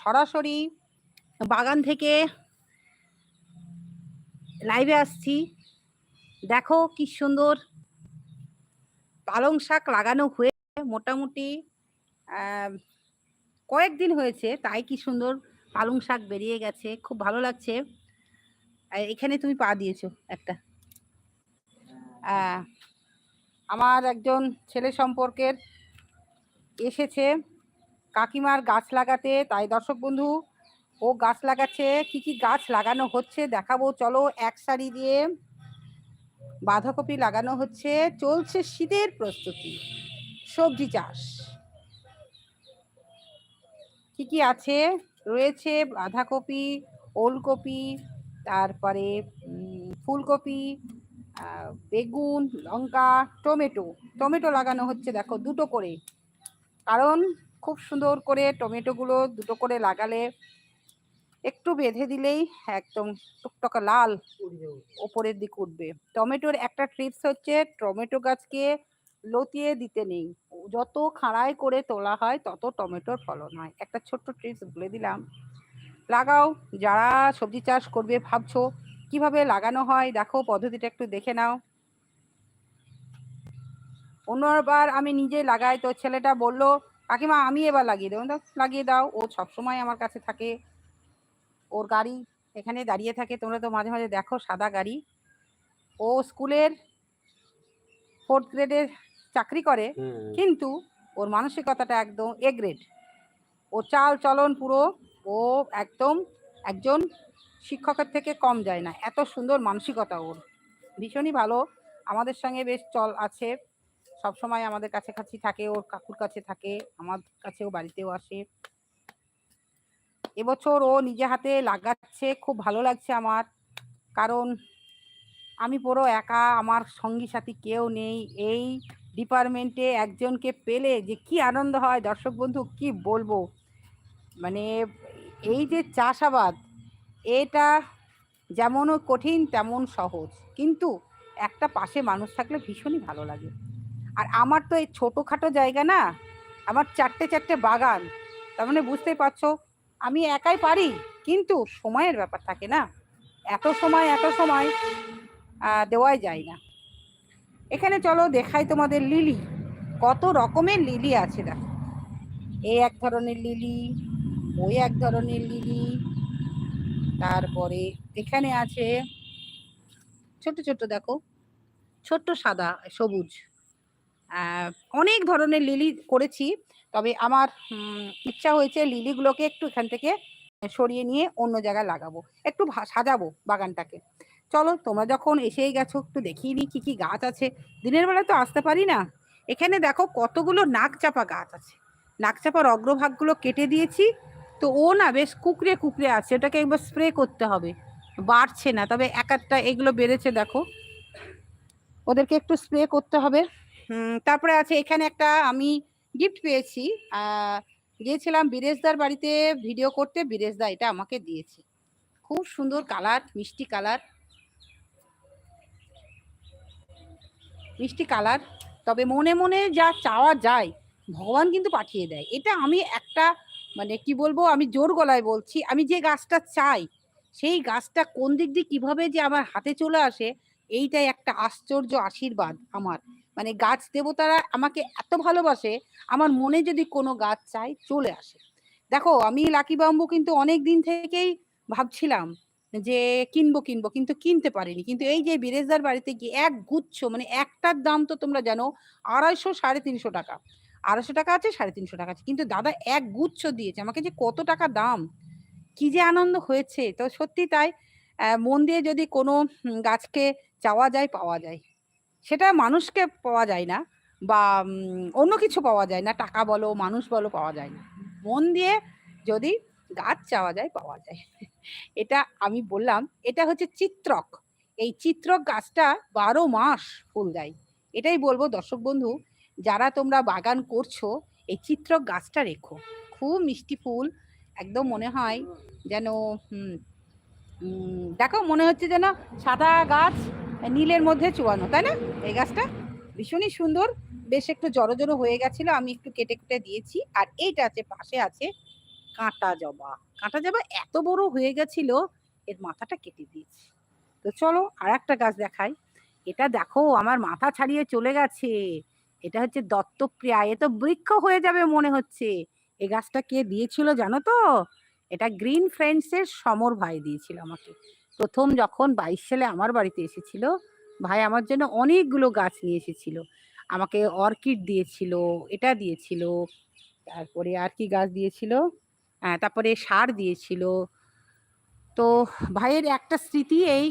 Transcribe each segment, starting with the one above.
সরাসরি বাগান থেকে লাইভে আসছি। দেখো কি সুন্দর পালং শাক লাগানো হয়ে মোটামুটি কয়েকদিন হয়েছে, তাই কি সুন্দর পালং শাক বেরিয়ে গেছে, খুব ভালো লাগছে। এখানে তুমি পা দিয়েছ একটা। আমার একজন ছেলে সম্পর্কের এসেছে। কাকিমার গাছ লাগাতে। তাই দর্শক বন্ধু, ও গাছ লাগাচ্ছে। কি কি গাছ লাগানো হচ্ছে দেখাবো। চলো এক সারি দিয়ে বাঁধাকপি লাগানো হচ্ছে। চলছে শীতের প্রস্তুতি। সবজি চাষ। কি কি আছে? রয়েছে বাঁধাকপি, ওলকপি, তারপরে ফুলকপি বেগুন, লঙ্কা, টমেটো। টমেটো লাগানো হচ্ছে দেখো দুটো করে। কারণ খুব সুন্দর করে টমেটোগুলো দুটো করে লাগালে একটু বেঁধে দিলেই একদম টুকটকা লাল ওপরের দিকে উঠবে। টমেটোর একটা ট্রিপস হচ্ছে টমেটো গাছকে লতিয়ে দিতে নেই। যত খাড়াই করে তোলা হয় তত টমেটোর ফলন হয়। একটা ছোট্ট ট্রিপস বলে দিলাম। লাগাও যারা সবজি চাষ করবে ভাবছ কীভাবে লাগানো হয় দেখো পদ্ধতিটা একটু দেখে নাও। অন্যবার আমি নিজে লাগাই তো ছেলেটা বলল কাকিমা আমি এবার লাগিয়ে দেবো। লাগিয়ে দাও ও সবসময় আমার কাছে থাকে। ওর গাড়ি এখানে দাঁড়িয়ে থাকে। তোমরা তো মাঝে মাঝে দেখো সাদা গাড়ি। ও স্কুলের ফোর্থ গ্রেডের চাকরি করে কিন্তু ওর মানসিকতাটা একদম এ গ্রেড ও চাল চলন পুরো ও একদম একজন শিক্ষকের থেকে কম যায় না। এত সুন্দর মানসিকতা ওর। ভীষণই ভালো। আমাদের সঙ্গে বেশ চল আছে। সব সময় আমাদের কাছাকাছি থাকে, ওর কাকুর কাছে থাকে, আমার কাছেও বাড়িতেও আসে। এবছর ও নিজে হাতে লাগাচ্ছে, খুব ভালো লাগছে আমার। কারণ আমি পুরো একা, আমার সঙ্গী সাথী কেউ নেই। এই ডিপার্টমেন্টে একজনকে পেলে যে কি আনন্দ হয়, দর্শক বন্ধু, কি বলব? মানে এই যে চাষাবাদ, এটা যেমনও কঠিন, তেমন সহজ। কিন্তু একটা পাশে মানুষ থাকলে ভীষণই ভালো লাগে। আর আমার তো এই ছোটোখাটো জায়গা না, আমার চারটে চারটে বাগান, তার মানে বুঝতেই পারছ, আমি একাই পারি, কিন্তু সময়ের ব্যাপার থাকে না, এত সময় এত সময় দেওয়াই যায় না। এখানে চলো, দেখাই তোমাদের লিলি, কত রকমের লিলি আছে দেখো। এই এক ধরনের লিলি ওই এক ধরনের লিলি, তারপরে এখানে আছে, ছোট ছোট দেখো ছোট্ট সাদা, সবুজ। অনেক ধরনের লিলি করেছি। তবে আমার ইচ্ছা হয়েছে লিলিগুলোকে একটু এখান থেকে সরিয়ে নিয়ে অন্য জায়গায় লাগাবো। একটু সাজাবো বাগানটাকে। চলো তোমরা যখন এসেই গেছো, একটু দেখিয়ে নিই কী কী গাছ আছে। দিনের বেলা তো আসতে পারি না। এখানে দেখো কতগুলো নাকচাপা গাছ আছে। নাকচাপার অগ্রভাগগুলো কেটে দিয়েছি। তো ও না বেশ কুকড়ে কুকড়ে আছে। ওটাকে একবার স্প্রে করতে হবে। বাড়ছে না, তবে এক একটা এগুলো বেড়েছে দেখো। ওদেরকে একটু স্প্রে করতে হবে। তারপরে আছে এখানে একটা আমি গিফট পেয়েছি। গিয়েছিলাম বিরেশদার বাড়িতে ভিডিও করতে, বিরেশদা এটা আমাকে দিয়েছে। খুব সুন্দর কালার মিষ্টি কালার মিষ্টি কালার তবে মনে মনে যা চাওয়া যায়, ভগবান কিন্তু পাঠিয়ে দেয়। এটা আমি একটা মানে কি বলব, আমি জোর গলায় বলছি, আমি যে গাছটা চাই, সেই গাছটা কোন দিক দিয়ে কীভাবে যে আমার হাতে চলে আসে, এইটাই একটা আশ্চর্য আশীর্বাদ আমার। মানে গাছ দেবতারা আমাকে এত ভালোবাসে, আমার মনে যদি কোনো গাছ চাই চলে আসে। দেখো, আমি লাকি বাম্বু কিন্তু অনেক দিন থেকেই ভাবছিলাম যে কিনবো কিনবো, কিন্তু কিনতে পারিনি। কিন্তু এই যে বিরেশদার বাড়িতে গিয়ে এক গুচ্ছ মানে একটার দাম তো তোমরা জানো, আড়াইশো, সাড়ে তিনশো টাকা। আড়াইশো টাকা আছে, সাড়ে তিনশো টাকা আছে। কিন্তু দাদা এক গুচ্ছ দিয়েছে, আমাকে যে কত টাকা দাম, কি যে আনন্দ হয়েছে। তো সত্যি তাই মন দিয়ে যদি কোনো গাছকে চাওয়া যায়, পাওয়া যায়। সেটা মানুষকে পাওয়া যায় না বা অন্য কিছু পাওয়া যায় না। টাকা বলো, মানুষ বলো, পাওয়া যায় না। মন দিয়ে যদি গাছ চাওয়া যায়, পাওয়া যায়। এটা আমি বললাম, এটা হচ্ছে চিত্রক। এই চিত্রক গাছটা বারো মাস ফুল দেয়। এটাই বলব দর্শক বন্ধু, যারা তোমরা বাগান করছ, এই চিত্রক গাছটা রেখো। খুব মিষ্টি ফুল, একদম মনে হয় যেন দেখো মনে হচ্ছে যেন সাদা গাছ নীলের মধ্যে চুয়ানো, তাই না? এই গাছটা ভীষণই সুন্দর। বেশ একটু জড়ো জড়ো হয়ে গেছিল, আমি একটু কেটে কেটে দিয়েছি। আর এইটা আছে, পাশে আছে কাঁটা জবা। কাঁটা জবা এত বড় হয়ে গেছিল, এর মাথাটা কেটে দিয়েছি। তো চলো আর একটা গাছ দেখাই। এটা দেখো, আমার মাথা ছাড়িয়ে চলে গেছে। এটা হচ্ছে দত্তপ্রিয়া এ তো বৃক্ষ হয়ে যাবে মনে হচ্ছে। এই গাছটা কে দিয়েছিল জানো তো? এটা গ্রিন ফ্রেন্ডসের সমর ভাই দিয়েছিল আমাকে। প্রথম যখন বাইশ সালে আমার বাড়িতে এসেছিল, ভাই আমার জন্য অনেকগুলো গাছ নিয়ে এসেছিল। আমাকে অর্কিড দিয়েছিল, এটা দিয়েছিল, তারপরে আর কি গাছ দিয়েছিল হ্যাঁ তারপরে সার দিয়েছিল। তো ভাইয়ের একটা স্মৃতি এই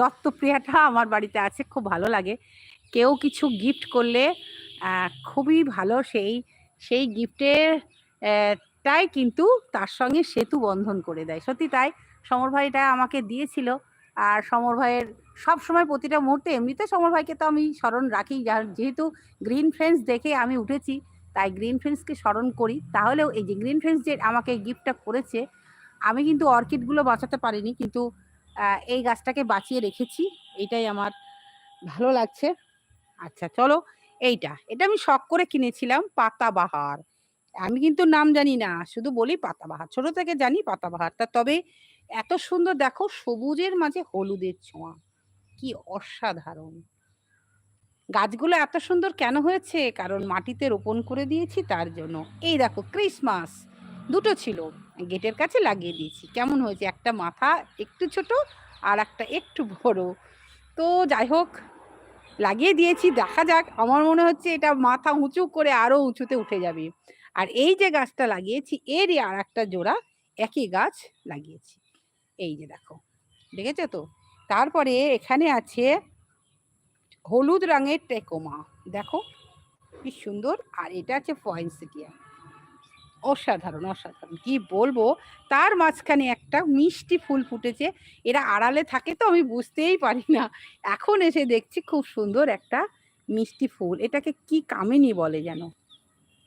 দত্তপ্রিয়াটা আমার বাড়িতে আছে, খুব ভালো লাগে। কেউ কিছু গিফট করলে খুবই ভালো সেই সেই গিফটের তাই কিন্তু তার সঙ্গে সেতু বন্ধন করে দেয়। সত্যি তাই? সমর ভাইটা আমাকে দিয়েছিল। আর সমর ভাইয়ের সব সময় প্রতিটা মুহূর্তে এমনিতে সমর ভাইকে তো আমি স্মরণ রাখি। যেহেতু গ্রিন ফ্রেন্ডস দেখে আমি উঠেছি, তাই গ্রিন ফ্রেন্ডসকে স্মরণ করি। তাহলেও এই যে গ্রিন ফ্রেন্ডস যে আমাকে গিফটটা করেছে, আমি কিন্তু অর্কিডগুলো বাঁচাতে পারিনি। কিন্তু এই গাছটাকে বাঁচিয়ে রেখেছি। এইটাই আমার ভালো লাগছে। আচ্ছা চলো এইটা। এটা আমি শখ করে কিনেছিলাম, পাতাবাহার। আমি কিন্তু নাম জানি না, শুধু বলি পাতাবাহার। ছোট থেকে জানি পাতাবাহার তা তবে এত সুন্দর দেখো সবুজের মাঝে হলুদের ছোঁয়া। কি অসাধারণ। গাছগুলো এত সুন্দর কেন হয়েছে? কারণ মাটিতে রোপণ করে দিয়েছি তার জন্য। এই দেখো ক্রিসমাস। দুটো ছিল। গেটের কাছে লাগিয়ে দিয়েছি। কেমন হয়েছে? একটা মাথা একটু ছোট আর একটা একটু বড়। তো যাই হোক, লাগিয়ে দিয়েছি। দেখা যাক। আমার মনে হচ্ছে এটা মাথা উঁচু করে আরও উঁচুতে উঠে যাবে। আর এই যে গাছটা লাগিয়েছি, এরই আর একটা জোড়া একই গাছ লাগিয়েছি। এই যে দেখো, দেখেছ তো? তারপরে এখানে আছে হলুদ রঙের টেকোমা। দেখো, কি সুন্দর। আর এটা আছে পয়েন্সিটিয়া অসাধারণ অসাধারণ। কি বলব? তার মাঝখানে একটা মিষ্টি ফুল ফুটেছে। এরা আড়ালে থাকে তো, আমি বুঝতেই পারি না। এখন এসে দেখছি খুব সুন্দর একটা মিষ্টি ফুল। এটাকে কি কামিনী বলে যেন?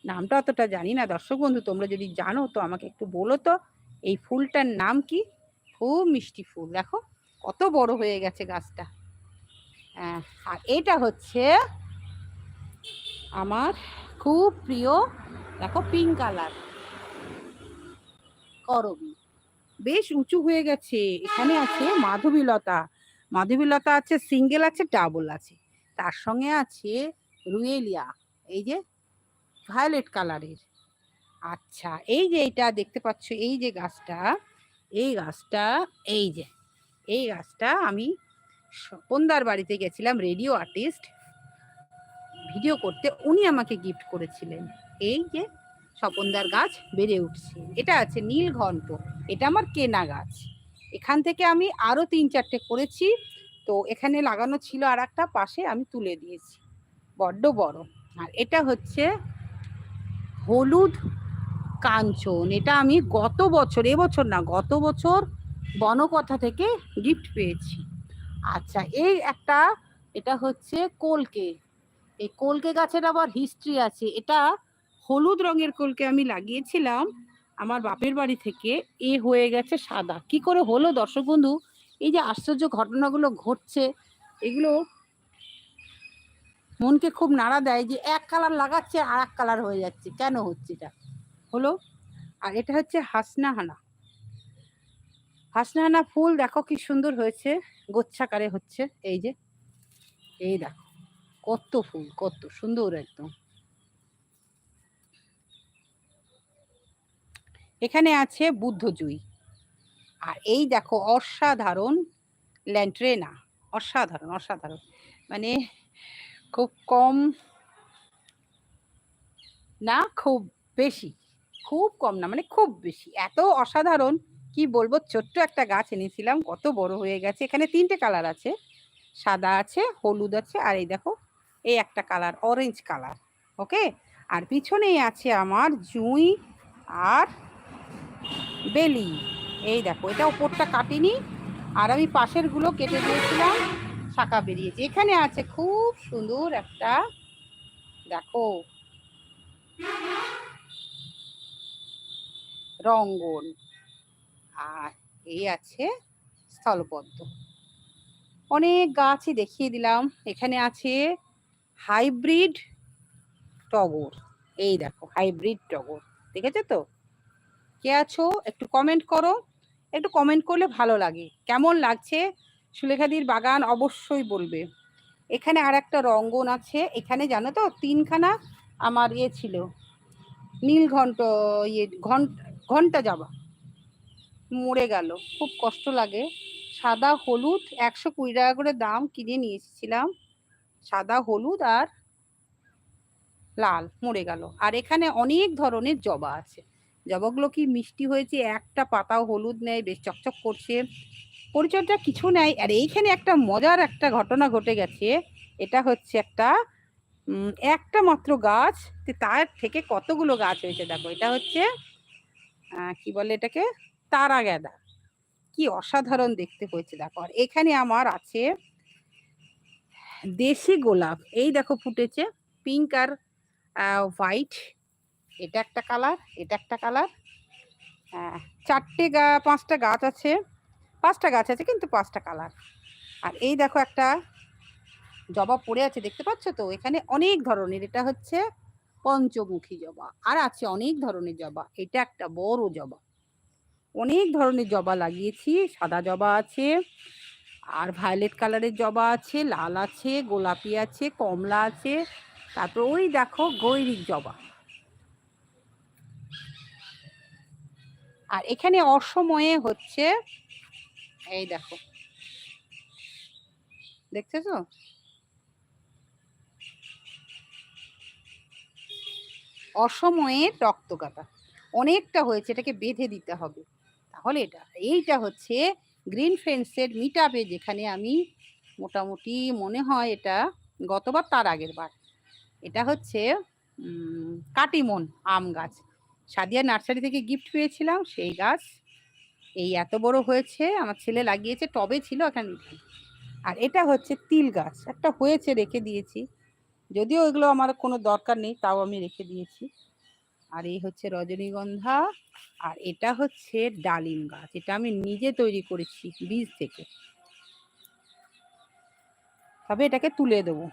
নামটা অতটা জানি না। দর্শক বন্ধু, তোমরা যদি জানো, তো আমাকে একটু বলো তো, এই ফুলটার নাম কি? খুব মিষ্টি ফুল। দেখো, কত বড় হয়ে গেছে গাছটা। আর এটা হচ্ছে আমার খুব প্রিয়, দেখো পিঙ্ক কালার করবি। বেশ উঁচু হয়ে গেছে। এখানে আছে মাধবীলতা। মাধবীলতা আছে সিঙ্গেল আছে ডাবল আছে। তার সঙ্গে আছে রুয়েলিয়া। এই যে ভায়োলেট কালারের আচ্ছা এই যে এটা দেখতে পাচ্ছ, এই যে গাছটা এই গাছটা, এই যে, এই গাছটা আমি স্বপনদার বাড়িতে গেছিলাম রেডিও আর্টিস্ট ভিডিও করতে। উনি আমাকে গিফট করেছিলেন। এই যে স্বপনদার গাছ বেড়ে উঠছে। এটা আছে নীলঘণ্ট এটা আমার কেনা গাছ। এখান থেকে আমি আরও তিন চারটে করেছি। তো এখানে লাগানো ছিল আর একটা পাশে আমি তুলে দিয়েছি। বড্ড বড়। আর এটা হচ্ছে হলুদ কাঞ্চন। এটা আমি গত বছর এবছর না, গত বছর বনকথা থেকে গিফট পেয়েছি। আচ্ছা এই একটা, এটা হচ্ছে কলকে। এই কলকে গাছের আবার হিস্ট্রি আছে। এটা হলুদ রঙের কলকে আমি লাগিয়েছিলাম আমার বাপের বাড়ি থেকে। এ হয়ে গেছে সাদা। কি করে হলো দর্শক বন্ধু? এই যে আশ্চর্য ঘটনাগুলো ঘটছে, এগুলো মনকে খুব নাড়া দেয় যে এক কালার লাগাচ্ছে আর এক কালার হয়ে যাচ্ছে। কেন হচ্ছে এটা? হলো, আর এটা হচ্ছে হাসনাহানা। হাসনাহানা ফুল দেখো কি সুন্দর হয়েছে গোচ্ছাকারে হচ্ছে, এই যে, এই দেখো, কত ফুল, কত সুন্দর একদম। এখানে আছে বুদ্ধজুই, আর এই দেখো অসাধারণ ল্যান্ট্রেনা অসাধারণ অসাধারণ মানে খুব কম, না খুব বেশি। খুব কম না মানে খুব বেশি। এত অসাধারণ, কি বলব, ছোট্ট একটা গাছ এনেছিলাম, কত বড় হয়ে গেছে। এখানে তিনটে কালার আছে, সাদা আছে, হলুদ আছে, আর এই দেখো, এই একটা কালার অরেঞ্জ কালার, ওকে? আর পিছনেই আছে আমার জুঁই আর বেলি। এই দেখো, এটা ওপরটা কাটিনি, আর আমি পাশেরগুলো কেটে দিয়েছিলাম, শাখা বেরিয়েছে। এখানে আছে খুব সুন্দর একটা, দেখো রঙ্গন। আর এই আছে স্থলপদ্ম অনেক গাছই দেখিয়ে দিলাম। এখানে আছে হাইব্রিড টগর। এই দেখো, হাইব্রিড টগর। দেখেছ তো? কে আছো? একটু কমেন্ট করো। একটু কমেন্ট করলে ভালো লাগে। কেমন লাগছে? সুলেখাদির বাগান অবশ্যই বলবে। এখানে আর একটা রঙ্গন আছে। এখানে জানো তো, তিনখানা আমার ইয়ে ছিল। নীল ঘন্ট ইয়ে ঘণ্টা ঘণ্টা যাবা। মরে গেল। খুব কষ্ট লাগে। সাদা হলুদ একশো কুড়ি টাকা করে দাম কিনে নিয়ে এসেছিলাম। সাদা হলুদ আর লাল মরে গেল। আর এখানে অনেক ধরনের জবা আছে। জবাগুলো কি মিষ্টি হয়েছে? একটা পাতাও হলুদ নেয় বেশ চকচক করছে। পরিচর্যা কিছু নেই। আর এইখানে একটা মজার একটা ঘটনা ঘটে গেছে। এটা হচ্ছে একটা একটা মাত্র গাছ। তার থেকে কতগুলো গাছ হয়েছে দেখো। এটা হচ্ছে কি বলে এটাকে? তারা গেঁদা। কি অসাধারণ দেখতে হয়েছে, দেখো। আর এখানে আমার আছে দেশি গোলাপ। এই দেখো ফুটেছে, পিঙ্ক আর হোয়াইট। এটা একটা কালার, এটা একটা কালার। চারটে গা, পাঁচটা গাছ আছে। পাঁচটা গাছ আছে, কিন্তু পাঁচটা কালার। আর এই দেখো একটা জবা পড়ে আছে, দেখতে পাচ্ছ তো? এখানে অনেক ধরনের। এটা হচ্ছে পঞ্চমুখী জবা। আর আছে অনেক ধরনের জবা। এটা একটা বড় জবা। অনেক ধরনের জবা লাগিয়েছি। সাদা জবা আছে, আর ভায়োলেট কালারের জবা আছে, লাল আছে, গোলাপি আছে, কমলা আছে। তারপর ওই দেখো গৈরিক জবা। আর এখানে অসময়ে হচ্ছে, এই দেখো। দেখছ অসময়ে রক্তগাতা অনেকটা হয়েছে, এটাকে বেঁধে দিতে হবে। তাহলে এটা, এইটা হচ্ছে গ্রিন ফ্রেন্ডসের মিট আপে যেখানে আমি মোটামুটি মনে হয় এটা গতবার তার আগের বার। এটা হচ্ছে কাটিমন আম গাছ। সাদিয়া নার্সারি থেকে গিফট পেয়েছিলাম, সেই গাছ। এই এত বড় হয়েছে, আমার ছেলে লাগিয়েছে, টবে ছিল, এখানে। আর এটা হচ্ছে তিল গাছ। একটা হয়েছে, রেখে দিয়েছি। যদিও এগুলো আমার কোনো দরকার নেই, তাও আমি রেখে দিয়েছি। আর এই হচ্ছে রজনীগন্ধা, আর এটা হচ্ছে ডালিম গাছ। এটা আমি নিজে তৈরি করেছি বীজ থেকে। তবে এটাকে তুলে দেবো।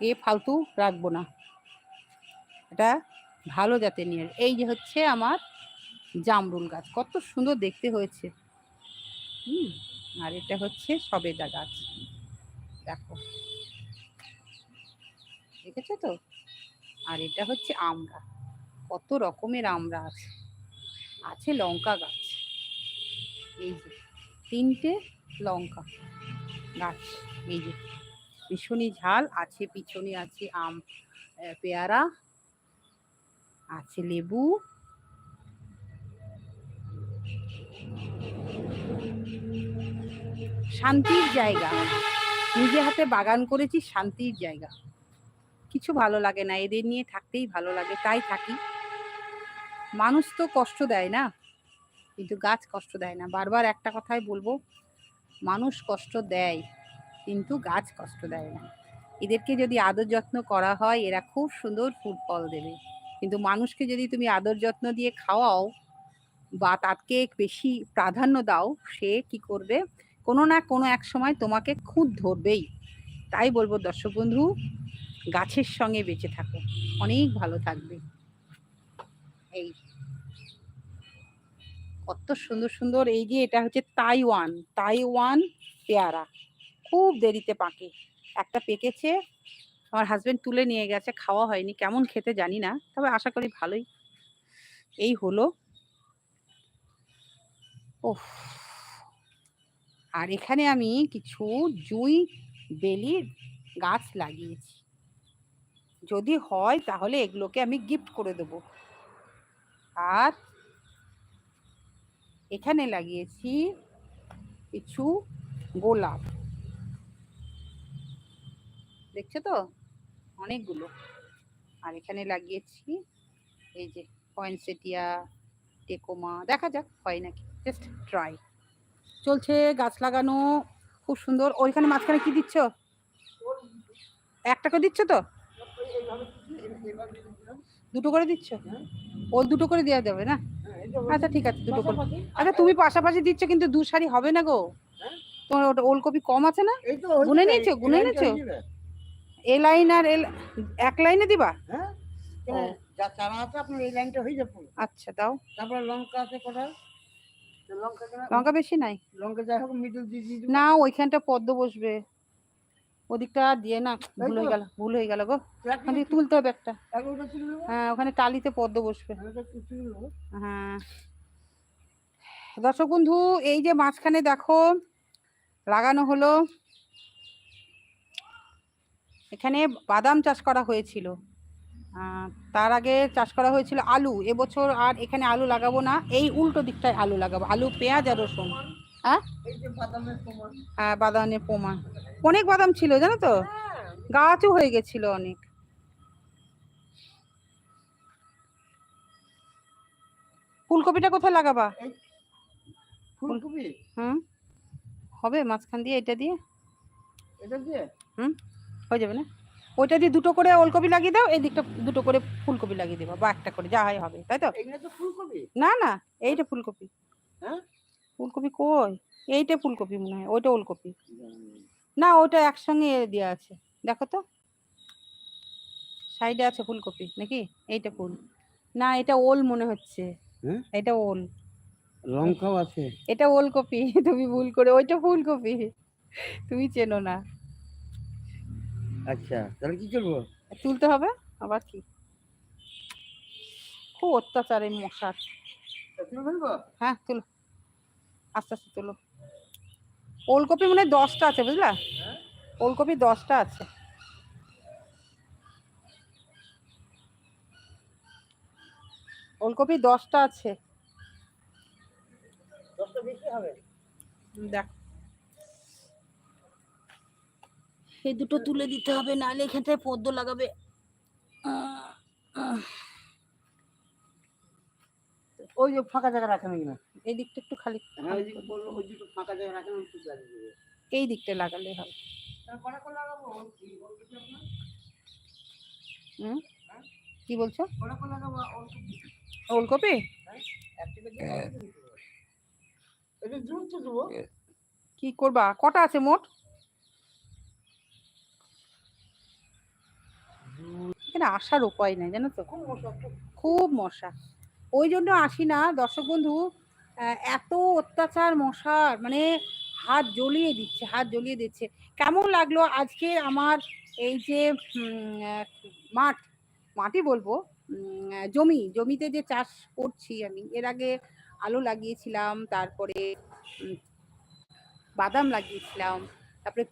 এ ফালতু রাখব না। এটা ভালো জাতের নিয়ে। এই যে হচ্ছে আমার জামরুল গাছ। কত সুন্দর দেখতে হয়েছে। হুম, আর এটা হচ্ছে সবেদা গাছ। দেখো। দেখেছ তো? আর এটা হচ্ছে আমড়া। কত রকমের আমরা আছে। আছে লঙ্কা গাছ। এই যে তিনটে লঙ্কা গাছ। এই যে ভীষণই ঝাল, আছে পিছনে আছে আম পেয়ারা, আছে লেবু। শান্তির জায়গা। নিজে হাতে বাগান করেছি, শান্তির জায়গা। কিছু ভালো লাগে না, এদের নিয়ে থাকতেই ভালো লাগে, তাই থাকি। মানুষ তো কষ্ট দেয় না, কিন্তু গাছ কষ্ট দেয় না। বারবার একটা কথাই বলব, মানুষ কষ্ট দেয়, কিন্তু গাছ কষ্ট দেয় না। এদেরকে যদি আদর যত্ন করা হয়, এরা খুব সুন্দর ফুল ফল দেবে। কিন্তু মানুষকে যদি তুমি আদর যত্ন দিয়ে খাওয়াও বা তাকে বেশি প্রাধান্য দাও, সে কি করবে? কোনো না কোনো এক সময় তোমাকে খুদ ধরবেই। তাই বলব দর্শক বন্ধু গাছের সঙ্গে বেঁচে থাকো। অনেক ভালো থাকবে। এই কত সুন্দর সুন্দর। এই যে এটা হচ্ছে তাইওয়ান তাইওয়ান পেয়ারা। খুব দেরিতে পাকে। একটা পেকেছে, আমার হাজবেন্ড তুলে নিয়ে গেছে, খাওয়া হয়নি, কেমন খেতে জানি না, তবে আশা করি ভালোই। এই হলো। ওহ আর এখানে আমি কিছু জুই বেলির গাছ লাগিয়েছি। যদি হয় তাহলে এগুলোকে আমি গিফট করে দেব। আর এখানে লাগিয়েছি কিছু গোলাপ। দেখছ তো? অনেকগুলো। আর এখানে লাগিয়েছি এই যে পয়েন্টসেটিয়া, টেকোমা, দেখা যাক হয় নাকি। জাস্ট ট্রাই চলছে গাছ লাগানো, খুব সুন্দর। ওইখানে মাঝখানে কি দিচ্ছ? একটা করে দিচ্ছ তো? দুটো করে দিচ্ছ? ওই দুটো করে দেওয়া যাবে না? আচ্ছা ঠিক আছে দুটো করে। আচ্ছা তুমি পাশাপাশি দিচ্ছ কিন্তু দু শাড়ি হবে না গো। তোমার ওটা ওলকপি কম আছে না? গুনে নিয়েছো? গুনে নিয়েছো? এ লাইন আর এল এক লাইনে দিবা? হ্যাঁ? যা চারা আছে আপনার এই লাইনটা হয়ে যাবে আচ্ছা দাও। তারপরে লঙ্কা আছে কটা? লঙ্কা বেশি নাই। লঙ্কা যাই হোক মিডল দিয়ে না ওইখানটা পদ্ম বসবে। ওদিকটা দিয়ে না ভুল হয়ে? গেল ভুল হয়ে গেল গো। ওখান তুলতে হবে একটা। হ্যাঁ ওখানে টালিতে পদ্ম বসবে। হ্যাঁ। দর্শক বন্ধু এই যে মাঝখানে দেখো লাগানো হলো। এখানে বাদাম চাষ করা হয়েছিল। তার আগে চাষ করা হয়েছিল আলু। এবছর আর এখানে আলু লাগাবো না এই উল্টো দিকটায় আলু লাগাবো। আলু পেঁয়াজ আর রসুন। হ্যাঁ হ্যাঁ বাদামের পোমা অনেক বাদাম ছিল জানো তো? হ্যাঁ, গাছও হয়ে গেছিল অনেক। ফুলকপিটা কোথায় লাগাবা? ফুলকপি? হুম? হবে মাঝখান দিয়ে এটা দিয়ে। এটা দিয়ে? হুম? হয়ে যাবে না? ওইটা দিয়ে দুটো করে ওলকপি লাগিয়ে দাও এই দিকটা দুটো করে ফুলকপি লাগিয়ে দেবো বা একটা করে যা হয় হবে তাই তো? তো ফুলকপি? না না এইটা ফুলকপি। হ্যাঁ? ফুলকপি কই? এইটা ফুলকপি মনে হয় ওইটা ওলকপি। না ওটা একসঙ্গে দেওয়া আছে দেখো তো। সাইডে আছে ফুলকপি নাকি? এইটা ফুল। না এটা ওল মনে হচ্ছে। হ্যাঁ? এটা ওল। লঙ্কাও আছে। এটা ওলকপি তুমি ভুল করে ওইটা ফুলকপি। তুমি চেনো না। আচ্ছা তাহলে কি করব? তুলতে হবে আবার কি? খুব অত্যাচার এই মশার। হ্যাঁ তুলো। আস্তে আস্তে তুলো। ওলকপি মনে হয় দশটা আছে বুঝলা? ওলকপি দশটা আছে। ওলকপি দশটা আছে। দেখ। এই দুটো তুলে দিতে হবে নাহলে এখানটায় পদ্ম লাগাবে। আহ, ওই যে ফাঁকা জায়গা রাখেন না? এই দিকটা একটু খালি হ্যাঁ ফাঁকা জায়গা রাখেন এই দিকটা লাগালে? হুম? কি বলছো? ওলকপি? দেবো। কি করবা? কটা আছে মোট? এখানে আসার উপায় নাই জানো তো? খুব মশা খুব মশা। ওই জন্য আসি না। দর্শক বন্ধু এত অত্যাচার মশার মানে হাত জ্বলিয়ে দিচ্ছে, হাত জ্বলিয়ে দিচ্ছে। কেমন লাগল আজকে আমার এই যে মাঠ মাটি বলব জমি, জমিতে যে চাষ করছি আমি, এর আগে আলু লাগিয়েছিলাম, তারপরে বাদাম লাগিয়েছিলাম, তারপরে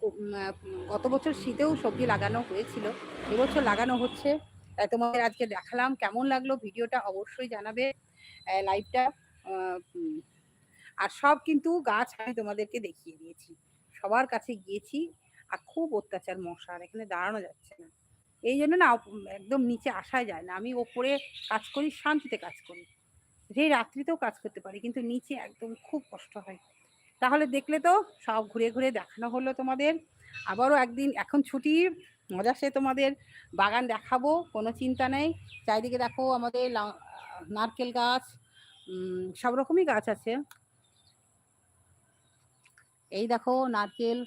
গত বছর শীতেও সবজি লাগানো হয়েছিল, এবছর লাগানো হচ্ছে। তোমাদের আজকে দেখালাম কেমন লাগল, ভিডিওটা অবশ্যই জানাবে লাইভটা আর সব কিন্তু গাছ আমি তোমাদেরকে দেখিয়ে দিয়েছি, সবার কাছে গিয়েছি, আর খুব অত্যাচার মশার, এখানে দাঁড়ানো যাচ্ছে না। এই জন্য না একদম নিচে আসা যায় না, আমি ওপরে কাজ করি, শান্তিতে কাজ করি সেই রাত্রিতেও কাজ করতে পারি, কিন্তু নিচে একদম খুব কষ্ট হয়। তাহলে দেখলে তো সব ঘুরে ঘুরে দেখানো হলো তোমাদের, আবারও একদিন, এখন ছুটি মজা সে তোমাদের বাগান দেখাবো, কোনো চিন্তা নেই। চারিদিকে দেখো আমাদের নারকেল গাছ সব রকমই গাছ আছে। এই দেখো নারকেল,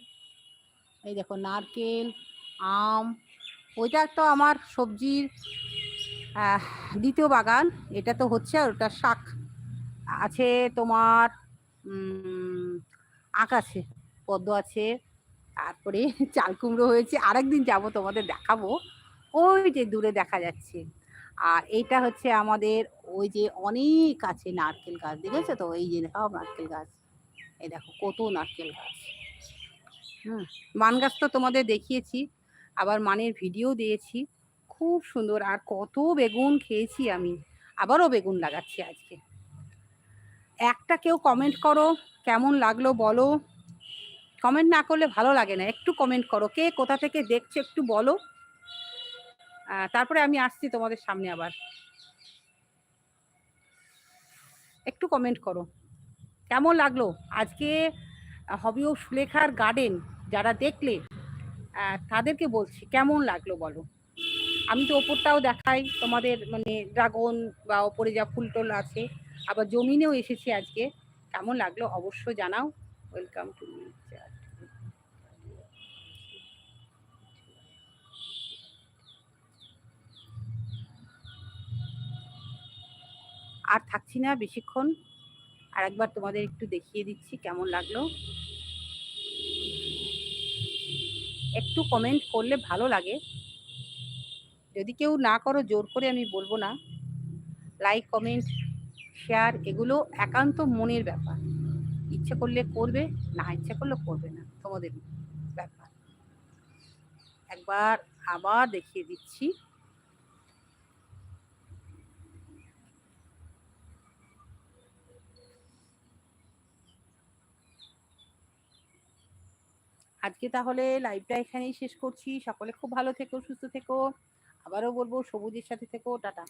এই দেখো নারকেল, আম, ওইটা তো আমার সবজির দ্বিতীয় বাগান, এটা তো হচ্ছে আর ওটা শাক আছে তোমার আখ আছে, পদ্ম আছে। তারপরে চাল কুমড়ো হয়েছে। আরেকদিন যাব, তোমাদের দেখাবো। ওই যে দূরে দেখা যাচ্ছে। আর এইটা হচ্ছে আমাদের ওই যে অনেক আছে নারকেল গাছ, দেখেছ তো? এই যে দেখাও নারকেল গাছ। এই দেখো, কত নারকেল গাছ। হুম, মান গাছ তো তোমাদের দেখিয়েছি, আবার মানের ভিডিও দিয়েছি। খুব সুন্দর, আর কত বেগুন খেয়েছি আমি। আবারও বেগুন লাগাচ্ছি আজকে। একটা কেউ কমেন্ট করো, কেমন লাগল বলো। কমেন্ট না করলে ভালো লাগে না। একটু কমেন্ট করো। কে কোথা থেকে দেখছ একটু বলো। তারপরে আমি আসছি তোমাদের সামনে আবার। একটু কমেন্ট করো। কেমন লাগল? আজকে হবি ও সুলেখার গার্ডেন যারা দেখলে তাদেরকে বলছি, কেমন লাগল বলো? আমি তো ওপরটাও দেখাই। তোমাদের মানে ড্রাগন বা ওপরে যা ফুল টুল আছে, আবার জমিনেও এসেছি আজকে। কেমন লাগল অবশ্যই জানাও। ওয়েলকাম টু আর থাকছি না বেশিক্ষণ। আর একবার তোমাদের একটু দেখিয়ে দিচ্ছি কেমন লাগল। একটু কমেন্ট করলে ভালো লাগে। যদি কেউ না করো, জোর করে আমি বলব না। লাইক কমেন্ট শেয়ার এগুলো একান্ত মনের ব্যাপার। ইচ্ছে করলে করবে, না ইচ্ছে করলে করবে না। তোমাদের ব্যাপার। একবার আবার দেখিয়ে দিচ্ছি। আজকে তাহলে লাইভটা এখানেই শেষ করছি। সকলে খুব ভালো থেকো, সুস্থ থেকো। আবারও বলব, সবুজের সাথে থেকো। টাটা।